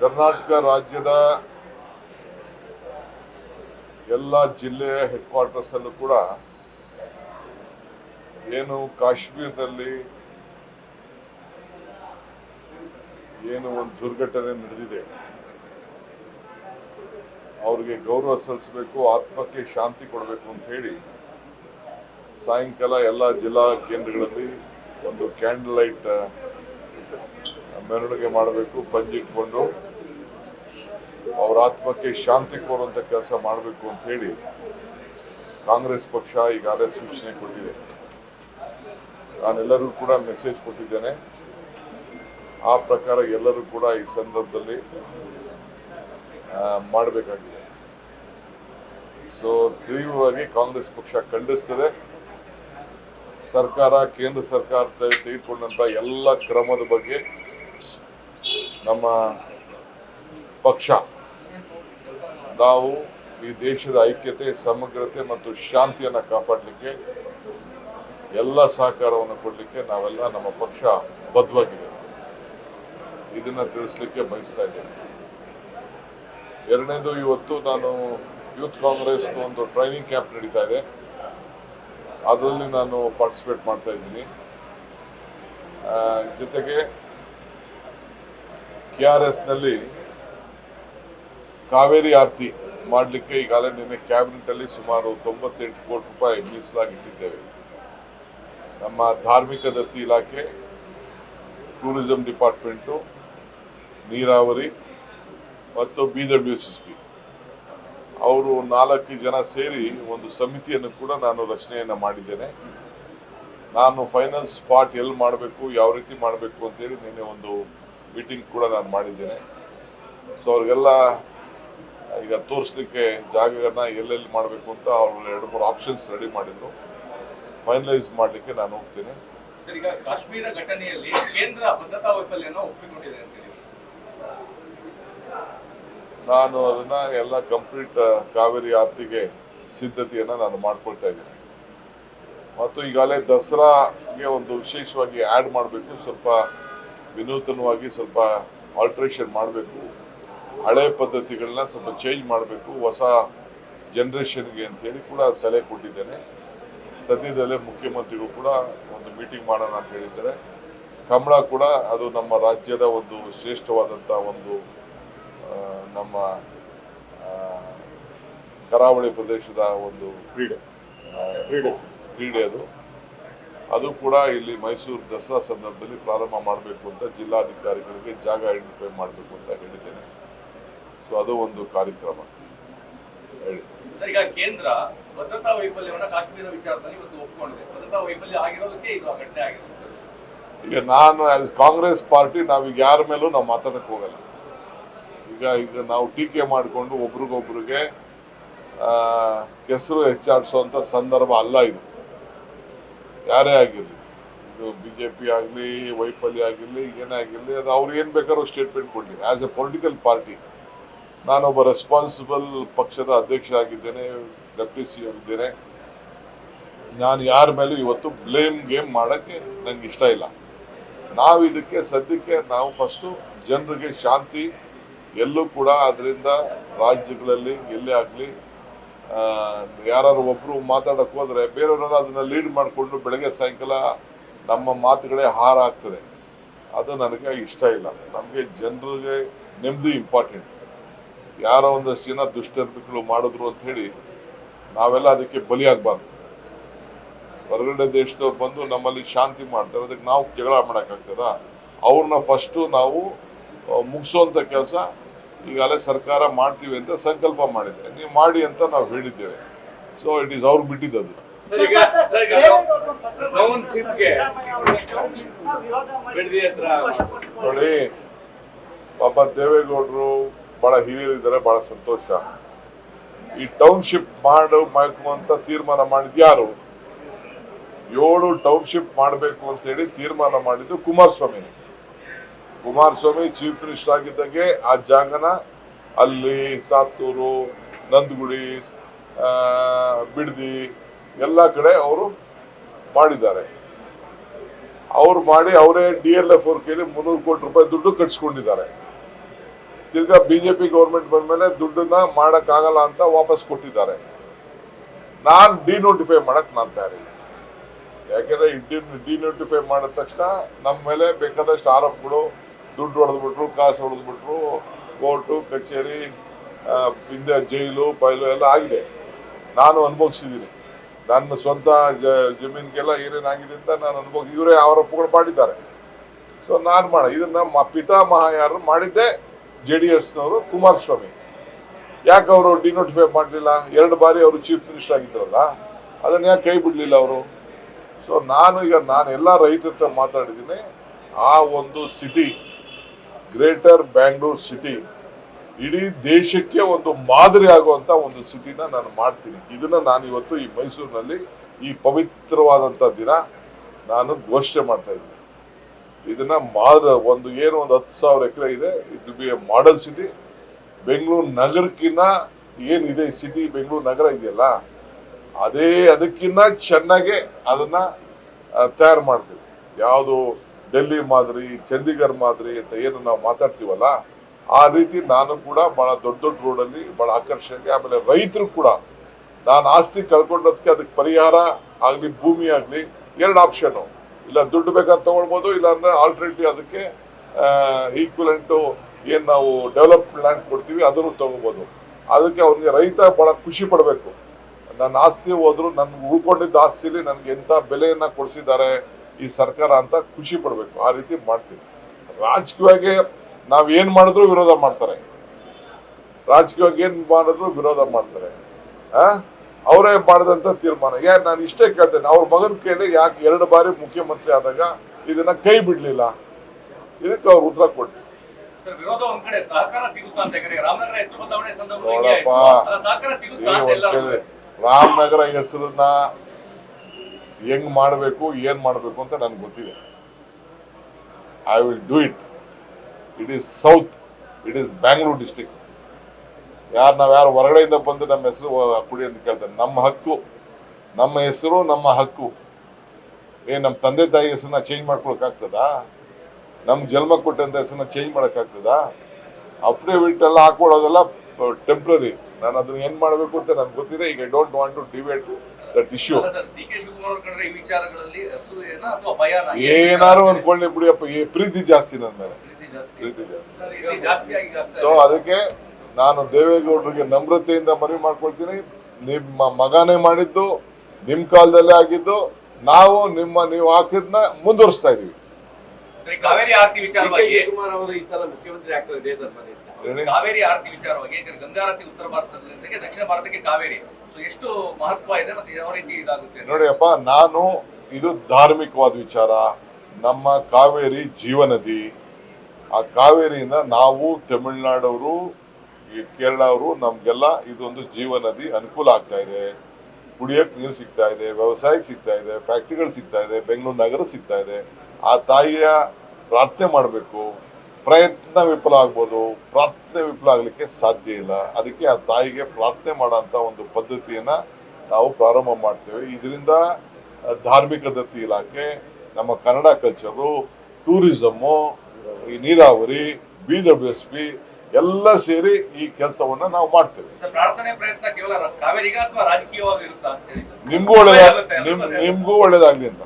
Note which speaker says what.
Speaker 1: ಕರ್ನಾಟಕ ರಾಜ್ಯದ ಎಲ್ಲ ಜಿಲ್ಲೆಯ ಹೆಡ್ ಕ್ವಾರ್ಟರ್ಸ್ ಅಲ್ಲೂ ಕೂಡ ಏನು ಕಾಶ್ಮೀರದಲ್ಲಿ ಏನು ಒಂದು ದುರ್ಘಟನೆ ನಡೆದಿದೆ, ಅವ್ರಿಗೆ ಗೌರವ ಸಲ್ಲಿಸಬೇಕು, ಆತ್ಮಕ್ಕೆ ಶಾಂತಿ ಕೊಡಬೇಕು ಅಂತ ಹೇಳಿ ಸಾಯಂಕಾಲ ಎಲ್ಲ ಜಿಲ್ಲಾ ಕೇಂದ್ರಗಳಲ್ಲಿ ಒಂದು ಕ್ಯಾಂಡಲ್ ಲೈಟ್ ಮೆರವಣಿಗೆ ಮಾಡಬೇಕು ಪಂಜಿಟ್ಕೊಂಡು ಅವ್ರ ಆತ್ಮಕ್ಕೆ ಶಾಂತಿ ಕೋರುವಂತ ಕೆಲಸ ಮಾಡಬೇಕು ಅಂತ ಹೇಳಿ ಕಾಂಗ್ರೆಸ್ ಪಕ್ಷ ಈಗಾಗಲೇ ಸೂಚನೆ ಕೊಟ್ಟಿದೆ. ನಾನೆಲ್ಲರೂ ಕೂಡ ಮೆಸೇಜ್ ಕೊಟ್ಟಿದ್ದೇನೆ. ಆ ಪ್ರಕಾರ ಎಲ್ಲರೂ ಕೂಡ ಈ ಸಂದರ್ಭದಲ್ಲಿ ಮಾಡಬೇಕಾಗಿದೆ. ಸೊ ತೀವ್ರವಾಗಿ ಕಾಂಗ್ರೆಸ್ ಪಕ್ಷ ಖಂಡಿಸ್ತದೆ. ಸರ್ಕಾರ, ಕೇಂದ್ರ ಸರ್ಕಾರ ತೆಗೆದುಕೊಂಡಂಥ ಎಲ್ಲ ಕ್ರಮದ ಬಗ್ಗೆ ನಮ್ಮ ಪಕ್ಷ ನಾವು ಈ ದೇಶದ ಐಕ್ಯತೆ, ಸಮಗ್ರತೆ ಮತ್ತು ಶಾಂತಿಯನ್ನು ಕಾಪಾಡಲಿಕ್ಕೆ ಎಲ್ಲ ಸಹಕಾರವನ್ನು ಕೊಡಲಿಕ್ಕೆ ನಾವೆಲ್ಲ ನಮ್ಮ ಪಕ್ಷ ಬದ್ಧವಾಗಿದೆ. ಇದನ್ನು ತಿಳಿಸ್ಲಿಕ್ಕೆ ಬಯಸ್ತಾ ಇದ್ದೇನೆ. ಎರಡನೇದು ಇವತ್ತು ನಾನು ಯೂತ್ ಕಾಂಗ್ರೆಸ್ ಒಂದು ಟ್ರೈನಿಂಗ್ ಕ್ಯಾಂಪ್ ನಡೀತಾ ಇದೆ. ಅದರಲ್ಲಿ ನಾನು ಪಾರ್ಟಿಸಿಪೇಟ್ ಮಾಡ್ತಾ ಇದ್ದೀನಿ. ಜೊತೆಗೆ ಕೆ ಆರ್ ಎಸ್ನಲ್ಲಿ ಕಾವೇರಿ ಆರತಿ ಮಾಡಲಿಕ್ಕೆ ಈಗಾಗಲೇ ನಿನ್ನೆ ಕ್ಯಾಬಿನೆಟ್ ಅಲ್ಲಿ ಸುಮಾರು ತೊಂಬತ್ತೆಂಟು ಕೋಟಿ ರೂಪಾಯಿ ಮೀಸಲಾಗಿ ಇಟ್ಟಿದ್ದೇವೆ. ನಮ್ಮ ಧಾರ್ಮಿಕ ದತ್ತಿ ಇಲಾಖೆ, ಟೂರಿಸಂ ಡಿಪಾರ್ಟ್ಮೆಂಟು, ನೀರಾವರಿ ಮತ್ತು ಬಿ ಡಬ್ಲ್ಯೂ ಸಿ ಪಿ. ಅವರು ನಾಲ್ಕು ಜನ ಸೇರಿ ಒಂದು ಸಮಿತಿಯನ್ನು ಕೂಡ ನಾನು ರಚನೆಯನ್ನು ಮಾಡಿದ್ದೇನೆ. ನಾನು ಫೈನಾನ್ಸ್ ಪಾರ್ಟ್ ಎಲ್ಲಿ ಮಾಡಬೇಕು, ಯಾವ ರೀತಿ ಮಾಡಬೇಕು ಅಂತೇಳಿ ನಿನ್ನೆ ಒಂದು ಮೀಟಿಂಗ್ ಕೂಡ ನಾನು ಮಾಡಿದ್ದೇನೆ. ಸೊ, ಅವ್ರಿಗೆಲ್ಲ ಈಗ ತೋರಿಸ್ಲಿಕ್ಕೆ ಜಾಗಗಳನ್ನ ಎಲ್ಲೆಲ್ಲಿ ಮಾಡಬೇಕು ಅಂತ ಅವ್ರು ಎರಡು ಮೂರು ಆಪ್ಷನ್ಸ್ ರೆಡಿ ಮಾಡಿದ್ರು. ಫೈನಲೈಸ್ ಮಾಡಲಿಕ್ಕೆ ನಾನು ಹೋಗ್ತೀನಿ.
Speaker 2: ಈಗ ಕಾಶ್ಮೀರ ಘಟನೆಯಲ್ಲಿ ಕೇಂದ್ರ ಭದ್ರತಾ ವೈಫಲ್ಯನ ಒಪ್ಪಿಕೊಂಡಿದೆ ಅಂತ
Speaker 1: ನಾನು ಅದನ್ನ ಎಲ್ಲ ಕಂಪ್ಲೀಟ್ ಕಾವೇರಿ ಆರ್ತಿಗೆ ಸಿದ್ಧತೆಯನ್ನ ನಾನು ಮಾಡ್ಕೊಳ್ತಾ ಇದ್ದೀನಿ. ಮತ್ತು ಈಗಾಗಲೇ ದಸರಾಗೆ ಒಂದು ವಿಶೇಷವಾಗಿ ಆ್ಯಡ್ ಮಾಡಬೇಕು. ಸ್ವಲ್ಪ ವಿನೂತನವಾಗಿ ಸ್ವಲ್ಪ ಆಲ್ಟ್ರೇಷನ್ ಮಾಡಬೇಕು. ಹಳೆ ಪದ್ಧತಿಗಳನ್ನ ಸ್ವಲ್ಪ ಚೇಂಜ್ ಮಾಡಬೇಕು ಹೊಸ ಜನ್ರೇಷನ್ಗೆ ಅಂತೇಳಿ ಕೂಡ ಸಲಹೆ ಕೊಟ್ಟಿದ್ದೇನೆ. ಸದ್ಯದಲ್ಲೇ ಮುಖ್ಯಮಂತ್ರಿಗಳು ಕೂಡ ಒಂದು ಮೀಟಿಂಗ್ ಮಾಡೋಣ ಅಂತ ಹೇಳಿದ್ದಾರೆ. ಕಮಲ ಕೂಡ ಅದು ನಮ್ಮ ರಾಜ್ಯದ ಒಂದು ಶ್ರೇಷ್ಠವಾದಂಥ ಒಂದು ನಮ್ಮ ಕರಾವಳಿ ಪ್ರದೇಶದ ಒಂದು ಕ್ರೀಡೆ. ಕ್ರೀಡೆ. ಕ್ರೀಡೆ ಅದು. ಅದು ಕೂಡ ಇಲ್ಲಿ ಮೈಸೂರು ದಸರಾ ಸಂದರ್ಭದಲ್ಲಿ ಪ್ರಾರಂಭ ಮಾಡಬೇಕು ಅಂತ ಜಿಲ್ಲಾಧಿಕಾರಿಗಳಿಗೆ ಜಾಗ ಐಡೆಂಟಿಫೈ ಮಾಡಬೇಕು ಅಂತ ಹೇಳಿದ್ದೇನೆ. ಸೊ ಅದು ಒಂದು ಕಾರ್ಯಕ್ರಮ. ಹೇಳಿ.
Speaker 2: ಈಗ ಕೇಂದ್ರ ಭದ್ರತಾ ವೈಫಲ್ಯವನ್ನು ಕಾಶ್ಮೀರ ವಿಚಾರದಲ್ಲಿ ಇವತ್ತು ಒಪ್ಪಿಕೊಂಡಿದೆ ಭದ್ರತಾ ವೈಫಲ್ಯ ಆಗಿರೋದಕ್ಕೆ ಇದು ಘಟನೆ ಆಗಿರೋದು.
Speaker 1: ಈಗ ನಾನು ಕಾಂಗ್ರೆಸ್ ಪಾರ್ಟಿ ನಾವೀಗ ಯಾರ ಮೇಲೂ ನಾವು ಮಾತಾಡಕ್ಕೆ ಹೋಗಲ್ಲ. ಈಗ ಈಗ ನಾವು ಟೀಕೆ ಮಾಡಿಕೊಂಡು ಒಬ್ರಿಗೊಬ್ರಿಗೆ ಕೆಸರು ಹೆಚ್ಚಾಡಿಸುವಂತ ಸಂದರ್ಭ ಅಲ್ಲ ಇದು. ಯಾರೇ ಆಗಿರಲಿ ಇದು ಬಿ ಜೆ ಪಿ ಆಗಲಿ ವೈಫಲ್ಯ ಆಗಿರಲಿ ಏನೇ ಆಗಿರಲಿ ಅದು ಅವ್ರು ಏನು ಬೇಕಾದ್ರೂ ಸ್ಟೇಟ್ಮೆಂಟ್ ಕೊಡಲಿ. ಆ್ಯಸ್ ಎ ಪೊಲಿಟಿಕಲ್ ಪಾರ್ಟಿ ನಾನೊಬ್ಬ ರೆಸ್ಪಾನ್ಸಿಬಲ್ ಪಕ್ಷದ ಅಧ್ಯಕ್ಷ ಆಗಿದ್ದೇನೆ ಡೆಪ್ಟಿ ಸಿ ಆಗಿದ್ದೇನೆ. ನಾನು ಯಾರ ಮೇಲೂ ಇವತ್ತು ಬ್ಲೇಮ್ ಗೇಮ್ ಮಾಡೋಕ್ಕೆ ನಂಗೆ ಇಷ್ಟ ಇಲ್ಲ. ನಾವು ಇದಕ್ಕೆ ಸದ್ಯಕ್ಕೆ ನಾವು ಫಸ್ಟು ಜನರಿಗೆ ಶಾಂತಿ, ಎಲ್ಲೂ ಕೂಡ ಅದರಿಂದ ರಾಜ್ಯಗಳಲ್ಲಿ, ಎಲ್ಲೇ ಆಗಲಿ ಯಾರು ಒಬ್ಬರು ಮಾತಾಡೋಕ್ಕೆ ಹೋದರೆ ಬೇರೆಯವರೆಲ್ಲ ಅದನ್ನು ಲೀಡ್ ಮಾಡಿಕೊಂಡು ಬೆಳಗ್ಗೆ ಸಾಯಂಕಾಲ ನಮ್ಮ ಮಾತುಗಳೇ ಹಾರಾಗ್ತದೆ. ಅದು ನನಗೆ ಇಷ್ಟ ಇಲ್ಲ. ನಮಗೆ ಜನರಿಗೆ ನೆಮ್ಮದಿ ಇಂಪಾರ್ಟೆಂಟ್ ಯಾರೋ ಒಂದು ಜನ ದುಷ್ಟರ್ಮಿಗಳು ಮಾಡಿದ್ರು ಅಂತ ಹೇಳಿ ನಾವೆಲ್ಲ ಅದಕ್ಕೆ ಬಲಿಯಾಗಬಾರ್ದು ಹೊರಗಡೆ ದೇಶದವ್ರು ಬಂದು ನಮ್ಮಲ್ಲಿ ಶಾಂತಿ ಮಾಡ್ತಾರೆ ಅದಕ್ಕೆ ನಾವು ಜಗಳ ಮಾಡೋಕ್ಕಾಗ್ತದ ಅವ್ರನ್ನ ಫಸ್ಟು ನಾವು ಮುಗಿಸುವಂಥ ಮುಗಿಸೋಂಥ ಕೆಲಸ ಈಗಾಗಲೇ ಸರ್ಕಾರ ಮಾಡ್ತೀವಿ ಅಂತ ಸಂಕಲ್ಪ ಮಾಡಿದೆ ನೀವು ಮಾಡಿ ಅಂತ ನಾವು ಹೇಳಿದ್ದೇವೆ ಸೊ ಇಟ್ ಈಸ್ ಅವ್ರು ಬಿಟ್ಟಿದ್ದದು ನೋಡಿ ಪಾಪ ದೇವೇಗೌಡರು ಬಹಳ ಹಿರಿಯರಿದ್ದಾರೆ ಬಹಳ ಸಂತೋಷ. ಈ ಟೌನ್ಶಿಪ್ ಮಾಡು ಮಾಡುವಂತ ತೀರ್ಮಾನ ಮಾಡಿದ ಯಾರು? ಏಳು ಟೌನ್ಶಿಪ್ ಮಾಡಬೇಕು ಅಂತ ಹೇಳಿ ತೀರ್ಮಾನ ಮಾಡಿದ್ದು ಕುಮಾರಸ್ವಾಮಿ. ಕುಮಾರಸ್ವಾಮಿ ಚೀಫ್ ಮಿನಿಸ್ಟರ್ ಆಗಿದ್ದಾಗೆ ಆ ಜಾಗನ ಅಲ್ಲಿ ಸಾತ್ತೂರು, ನಂದಗುಡಿ ಬಿಡದಿ ಎಲ್ಲ ಕಡೆ ಅವರು ಮಾಡಿದ್ದಾರೆ. ಅವ್ರು ಮಾಡಿ ಅವರೇ ಡಿ ಎಲ್ ಎಫ್ ಅವ್ರ ಕೇಳಿ ಮುನ್ನೂರು ಕೋಟಿ ರೂಪಾಯಿ ದುಡ್ಡು ಕಟ್ಸ್ಕೊಂಡಿದ್ದಾರೆ. ತಿರ್ಗಾ ಪಿ ಗೌರ್ಮೆಂಟ್ ಬಂದ್ಮೇಲೆ ದುಡ್ಡನ್ನ ಮಾಡೋಕ್ಕಾಗಲ್ಲ ಅಂತ ವಾಪಸ್ ಕೊಟ್ಟಿದ್ದಾರೆ. ನಾನು ಡಿನೋಟಿಫೈ ಮಾಡಕ್ ನಾನು ತಯಾರಿಲ್ಲ. ಯಾಕೆಂದ್ರೆ ಡಿನೋಟಿಫೈ ಮಾಡಿದ ತಕ್ಷಣ ನಮ್ಮ ಮೇಲೆ ಬೇಕಾದಷ್ಟು ಆರೋಪಗಳು ದುಡ್ಡು ಹೊಡೆದ್ಬಿಟ್ರು, ಕಾಸು ಹೊಡೆದ್ಬಿಟ್ರು, ಕೋರ್ಟು, ಕಚೇರಿ ಹಿಂದೆ ಜೈಲು, ಪೈಲು ಎಲ್ಲ ಆಗಿದೆ. ನಾನು ಅನುಭವಿಸಿದ್ದೀನಿ. ನನ್ನ ಸ್ವಂತ ಜ- ಜಮೀನಿಗೆಲ್ಲ ಏನೇನಾಗಿದೆ ಅಂತ ನಾನು ಅನುಭವ ಇವರೇ ಆರೋಪಗಳು ಮಾಡಿದ್ದಾರೆ. ಸೊ ನಾನು ಮಾಡ ಇದನ್ನು ಮ ಪಿತಾಮಹ ಯಾರು ಮಾಡಿದ್ದೆ. ಜೆ ಡಿ ಎಸ್ನವರು ಕುಮಾರಸ್ವಾಮಿ. ಯಾಕೆ ಅವರು ಡಿನೋಟಿಫೈ ಮಾಡಲಿಲ್ಲ? ಎರಡು ಬಾರಿ ಅವರು ಚೀಫ್ ಮಿನಿಸ್ಟರ್ ಆಗಿದ್ರಲ್ಲ, ಅದನ್ನು ಯಾಕೆ ಕೈ ಬಿಡಲಿಲ್ಲ ಅವರು? ಸೊ ನಾನು ಈಗ ನಾನು ಎಲ್ಲ ರೈತರ ಹತ್ರ ಮಾತಾಡಿದ್ದೀನಿ. ಆ ಒಂದು ಸಿಟಿ ಗ್ರೇಟರ್ ಬ್ಯಾಂಗ್ಳೂರ್ ಸಿಟಿ ಇಡೀ ದೇಶಕ್ಕೆ ಒಂದು ಮಾದರಿ ಆಗುವಂಥ ಒಂದು ಸಿಟಿನ ನಾನು ಮಾಡ್ತೀನಿ. ಇದನ್ನು ನಾನು ಇವತ್ತು ಈ ಮೈಸೂರಿನಲ್ಲಿ ಈ ಪವಿತ್ರವಾದಂಥ ದಿನ ನಾನು ಘೋಷಣೆ ಮಾಡ್ತಾ ಇದ್ದೀನಿ. ಇದನ್ನ ಮಾದ ಒಂದು ಏನು ಒಂದು ಹತ್ತು ಸಾವಿರ ಎಕರೆ ಇದೆ it be a model city Bengaluru ನಗರಕ್ಕಿನ್ನ ಏನಿದೆ ಸಿಟಿ ಬೆಂಗಳೂರು ನಗರ ಇದೆಯಲ್ಲ, ಅದೇ ಅದಕ್ಕಿನ್ನ ಚೆನ್ನಾಗೆ ಅದನ್ನ ತಯಾರು ಮಾಡ್ತೀವಿ. ಯಾವುದು ಡೆಲ್ಲಿ ಮಾದರಿ, ಚಂಡೀಗಢ ಮಾದರಿ ಅಂತ ಏನು ನಾವು ಮಾತಾಡ್ತೀವಲ್ಲ, ಆ ರೀತಿ ನಾನು ಕೂಡ ಬಹಳ ದೊಡ್ಡ ದೊಡ್ಡ ರೋಡಲ್ಲಿ ಬಹಳ ಆಕರ್ಷಣೆ ಆಮೇಲೆ ರೈತರು ಕೂಡ ನಾನು ಆಸ್ತಿ ಕಳ್ಕೊಂಡೋದಕ್ಕೆ ಅದಕ್ಕೆ ಪರಿಹಾರ ಆಗಲಿ, ಭೂಮಿ ಆಗಲಿ, ಎರಡು ಆಪ್ಷನು ಇಲ್ಲ ದುಡ್ಡು ಬೇಕಾದ್ರೆ ತಗೊಳ್ಬೋದು ಇಲ್ಲ ಅಂದ್ರೆ ಆಲ್ಟರ್ನೇಟಿವ್ ಅದಕ್ಕೆ ಈಕ್ವಲೆಂಟು ಏನು ನಾವು ಡೆವಲಪ್ ಲ್ಯಾಂಡ್ ಕೊಡ್ತೀವಿ, ಅದನ್ನು ತಗೋಬೋದು ಅದಕ್ಕೆ ಅವ್ರಿಗೆ ರೈತ ಭಾಳ ಖುಷಿ ಪಡಬೇಕು. ನನ್ನ ಆಸ್ತಿ ಹೋದ್ರು ನನ್ಗೆ ಉಳ್ಕೊಂಡಿದ್ದ ಆಸ್ತಿಲಿ ನನಗೆ ಎಂಥ ಬೆಲೆಯನ್ನ ಕೊಡಿಸಿದ್ದಾರೆ ಈ ಸರ್ಕಾರ ಅಂತ ಖುಷಿ ಪಡಬೇಕು. ಆ ರೀತಿ ಮಾಡ್ತೀವಿ. ರಾಜಕೀಯವಾಗಿ ನಾವು ಏನು ಮಾಡಿದ್ರು ವಿರೋಧ ಮಾಡ್ತಾರೆ. ರಾಜಕೀಯವಾಗಿ ಏನು ಮಾಡಿದ್ರು ವಿರೋಧ ಮಾಡ್ತಾರೆ. ಆ? ಅವರೇ ಮಾಡಿದಂತ ತೀರ್ಮಾನ. ಯಾ ನಾನು ಇಷ್ಟೇ ಕೇಳ್ತೇನೆ ಅವ್ರ ಮಗನ ಕೈಲಿ ಯಾಕೆ ಎರಡು ಬಾರಿ ಮುಖ್ಯಮಂತ್ರಿ ಆದಾಗ ಇದನ್ನ ಕೈ ಬಿಡ್ಲಿಲ್ಲ? ಇದಕ್ಕೆ ಅವ್ರು ಉತ್ತರ ಕೊಟ್ಟು
Speaker 2: ರಾಮನಗರ
Speaker 1: ಹೆಸರನ್ನ ಹೆಂಗ್ ಮಾಡಬೇಕು ಏನ್ ಮಾಡಬೇಕು ಅಂತ ನನ್ಗೆ ಗೊತ್ತಿದೆ. I will do it it is south it is Bangalore district ಯಾರು ನಾವು ಯಾರು ಹೊರಗಡೆಯಿಂದ ಬಂದು ನಮ್ಮ ಹೆಸರು ಕುಡಿ ಅಂತ ಕೇಳ್ತಾರೆ. ನಮ್ಮ ಹಕ್ಕು ನಮ್ಮ ಹೆಸರು ನಮ್ಮ ಹಕ್ಕು. ಏ ನಮ್ಮ ತಂದೆ ತಾಯಿ ಹೆಸರನ್ನ ಚೇಂಜ್ ಮಾಡ್ಕೊಳಕ್ ಆಗ್ತದಾ? ನಮ್ಗೆ ಜನ್ಮ ಕೊಟ್ಟಂತ ಹೆಸರನ್ನ ಚೇಂಜ್ ಮಾಡಕ್ ಆಗ್ತದಾ? ಅಫಿಡವಿಟ್ ಎಲ್ಲ ಹಾಕೊಳ್ಳೋದೆಲ್ಲ ಟೆಂಪ್ರರಿ ನಾನು ಅದನ್ನ ಏನ್ ಮಾಡಬೇಕು ಅಂತ ನನ್ಗೆ ಗೊತ್ತಿದೆ. ಈಗ I don't want to debate that issue ಏನಾರು ಅನ್ಕೊಳ್ಳಿ ಬಿಡಿಯಪ್ಪ ಪ್ರೀತಿ ಜಾಸ್ತಿ ನನ್ನ ಮೇಲೆ.
Speaker 2: ಪ್ರೀತಿ ಜಾಸ್ತಿ.
Speaker 1: ಸೊ ಅದಕ್ಕೆ ನಾನು ದೇವೇಗೌಡರಿಗೆ ನಮ್ರತೆಯಿಂದ ಮನವಿ ಮಾಡ್ಕೊಳ್ತೀನಿ. ನಿಮ್ಮ ಮಗನೇ ಮಾಡಿದ್ದು ನಿಮ್ ಕಾಲದಲ್ಲೇ ಆಗಿದ್ದು ನಾವು ನಿಮ್ಮ ನೀವು ಹಾಕಿದ್ನ ಮುಂದುವರಿಸ್ತಾ ಇದೀವಿ.
Speaker 2: ಕಾವೇರಿ ಆರತಿ ವಿಚಾರವಾಗಿ
Speaker 3: ಶಿವಕುಮಾರ್ ಅವರು ಈ ಸಲ ಮುಖ್ಯಮಂತ್ರಿ ಆಗ್ತಾರೆ ಇದೇ ಸರ್ ಮನೆ
Speaker 2: ಕಾವೇರಿ ಆರತಿ ವಿಚಾರವಾಗಿ ಯಾಕಂದ್ರೆ ಗಂಗಾರತಿ ಉತ್ತರ ಭಾರತದಲ್ಲಿ ದಕ್ಷಿಣ ಭಾರತಕ್ಕೆ ಕಾವೇರಿ. ಸೊ ಎಷ್ಟು ಮಹತ್ವ ಇದೆ ಮತ್ತೆ ಯಾವ ರೀತಿ ಇದಾಗುತ್ತೆ? ಅಂತ.
Speaker 1: ನೋಡಿಯಪ್ಪ ನಾನು ಇದು ಧಾರ್ಮಿಕವಾದ ವಿಚಾರ. ನಮ್ಮ ಕಾವೇರಿ ಜೀವನದಿ. ಆ ಕಾವೇರಿಯಿಂದ ನಾವು ತಮಿಳ್ನಾಡವರು ಈ ಕೇರಳ ಅವರು ನಮ್ಗೆಲ್ಲ ಇದೊಂದು ಜೀವನದಿ ಅನುಕೂಲ ಆಗ್ತಾ ಇದೆ. ಕುಡಿಯಕ್ಕೆ ನೀರು ಸಿಗ್ತಾ ಇದೆ, ವ್ಯವಸಾಯಕ್ಕೆ ಸಿಗ್ತಾ ಇದೆ, ಫ್ಯಾಕ್ಟ್ರಿಗಳು ಸಿಗ್ತಾ ಇದೆ, ಬೆಂಗಳೂರು ನಗರ ಸಿಗ್ತಾ ಇದೆ. ಆ ತಾಯಿಯ ಪ್ರಾರ್ಥನೆ ಮಾಡಬೇಕು. ಪ್ರಯತ್ನ ವಿಫಲ ಆಗ್ಬೋದು. ಪ್ರಾರ್ಥನೆ ವಿಫಲ ಆಗ್ಲಿಕ್ಕೆ ಸಾಧ್ಯ ಇಲ್ಲ. ಅದಕ್ಕೆ ಆ ತಾಯಿಗೆ ಪ್ರಾರ್ಥನೆ ಮಾಡೋಂಥ ಒಂದು ಪದ್ಧತಿಯನ್ನ ನಾವು ಪ್ರಾರಂಭ ಮಾಡ್ತೇವೆ. ಇದರಿಂದ ಧಾರ್ಮಿಕ ದತ್ತಿ ಇಲಾಖೆ, ನಮ್ಮ ಕನ್ನಡ ಕಲ್ಚರು ಟೂರಿಸಮ್ಮು ಈ ನೀರಾವರಿ ಬಿ ಡಬ್ಲ್ಯೂ ಎಸ್ ಪಿ ಎಲ್ಲ ಸೇರಿ ಈ ಕೆಲಸವನ್ನ ನಾವು ಮಾಡ್ತೇವೆ. ನಿಮ್ಗೂ ಒಳ್ಳೇದಾಗ ನಿಮ್ಗೂ ಒಳ್ಳೇದಾಗ್ಲಿ ಅಂತ.